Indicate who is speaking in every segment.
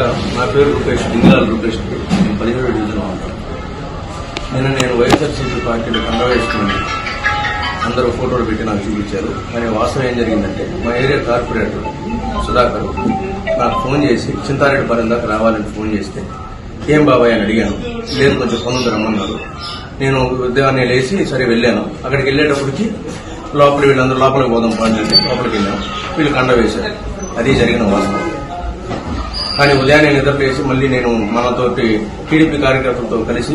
Speaker 1: నమస్కారం నా పేరు రూపేష్ లింగాల రూపేష్ నేను పదిహేడు డివిజన్లో ఉంటాను. నిన్న నేను వైఎస్ఆర్సీపీ పార్టీలో కండ వేసుకుని అందరూ ఫోటోలు పెట్టి నాకు చూపించారు. కానీ వాస్తవం ఏం జరిగిందంటే మా ఏరియా కార్పొరేటర్ సుధాకర్ నాకు ఫోన్ చేసి చింతారెడ్డి దాకా రావాలని ఫోన్ చేస్తే ఏం బాబాయ్? అని అడిగాను. లేదు కొంచెం పనులు రమ్మన్నారు. నేను ఉదయాన్నే లేచి సరే వెళ్ళాను. అక్కడికి వెళ్ళేటప్పటికి లోపల వీళ్ళందరూ లోపలికి పోదాం పని లోపలికి వెళ్ళాము వీళ్ళు కండ వేశారు. అది జరిగిన వాస్తవం. కానీ ఉదయాన్నే నిద్రలేసి మళ్ళీ నేను మనతోటి టీడీపీ కార్యకర్తలతో కలిసి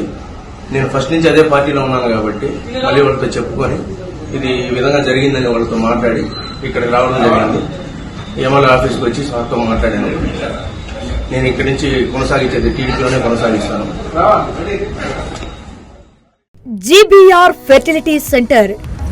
Speaker 1: నేను ఫస్ట్ నుంచి అదే పార్టీలో ఉన్నాను కాబట్టి మళ్ళీ వాళ్ళతో చెప్పుకొని ఇది ఈ విధంగా జరిగిందని వాళ్ళతో మాట్లాడి ఇక్కడికి రావడం జరిగింది. ఎమ్మెల్యే ఆఫీస్కి వచ్చి సార్తో మాట్లాడాను. నేను ఇక్కడి నుంచి కొనసాగించేది టీడీపీలోనే కొనసాగిస్తాను.
Speaker 2: GBR fertility centre